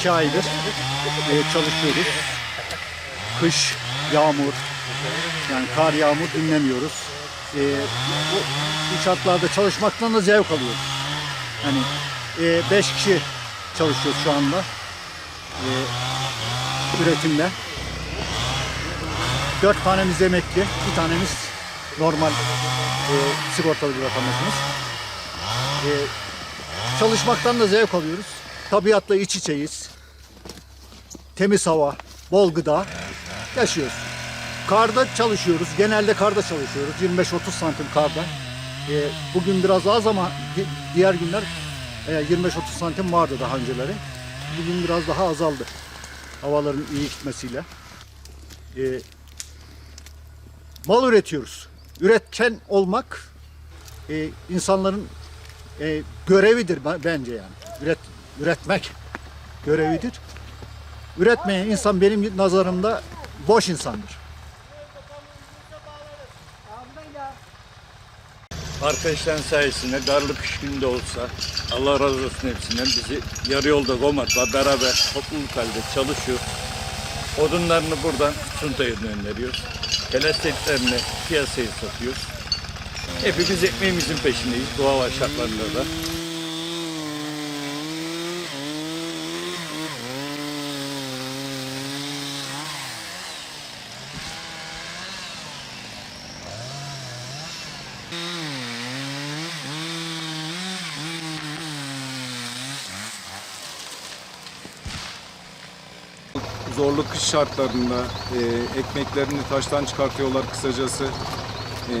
iki aydır e, çalışıyoruz. Kış, yağmur, yani kar yağmur dinlemiyoruz. E, bu, bu şartlarda çalışmaktan da zevk alıyoruz. Hani e, beş kişi çalışıyoruz şu anda. E, üretimde. Dört tanemiz emekli, bir tanemiz normal e, sigortalı bir vatandaşımız. E, çalışmaktan da zevk alıyoruz. Tabiatla iç içeyiz. Temiz hava, bol gıda yaşıyoruz. Karda çalışıyoruz. Genelde karda çalışıyoruz. 25-30 santim karda. E, bugün biraz az ama di- diğer günler e, 25-30 santim vardı daha önceleri. Bugün biraz daha azaldı. Havaların iyi gitmesiyle. E, mal üretiyoruz. Üretken olmak e, insanların e, görevidir ben- bence yani. Üret, üretmek görevidir. Üretmeyen insan benim nazarımda boş insandır. Arkadaşların sayesinde darlı kış günde olsa Allah razı olsun hepsinden bizi yarı yolda Gomat'la beraber topluluk halde çalışıyor. Odunlarını buradan Sunta'ya gönderiyoruz. Plastiklerini piyasaya satıyoruz. Hepimiz ekmeğimizin peşindeyiz doğal şartlarında da. Zorlu kış şartlarında e, ekmeklerini taştan çıkartıyorlar kısacası. E,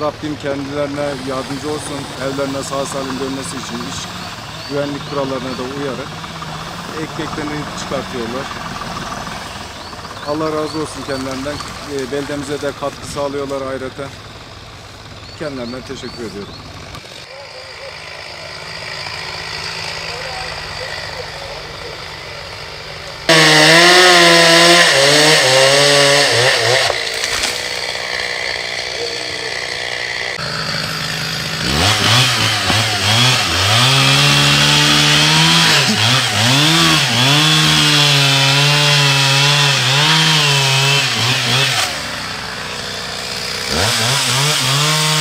Rabbim kendilerine yardımcı olsun, evlerine sağ salim dönmesi için iş güvenlik kurallarına da uyarak ekmeklerini çıkartıyorlar. Allah razı olsun kendilerinden. E, beldemize de katkı sağlıyorlar ayrıca. Kendilerine teşekkür ediyorum. Uh-huh.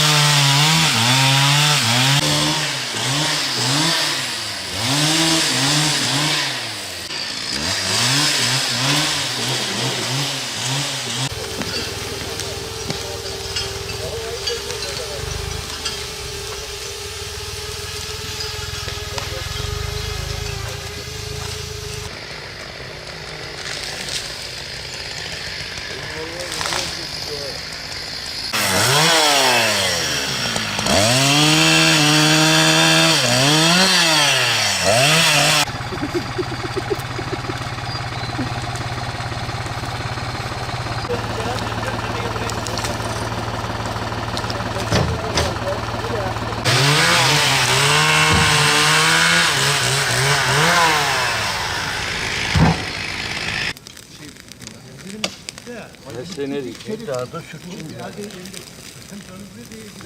Sene daha da sürtün.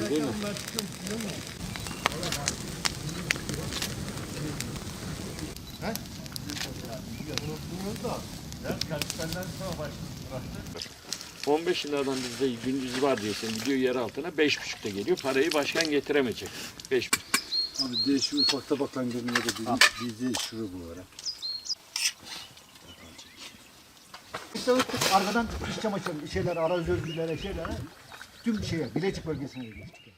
Değil mi? On beş liradan bizde gündüz var diyorsun gidiyor yer altına beş buçukta geliyor parayı başkan getiremeyecek. Beş buçuk. Abi değişik ufak tabaklan görünüyor da bir, bir de şuru bu. İşte arkadan iş çamaşırı şeyler, arazi özgürlere şeylere tüm şeye, Bilecik bölgesine geçtik.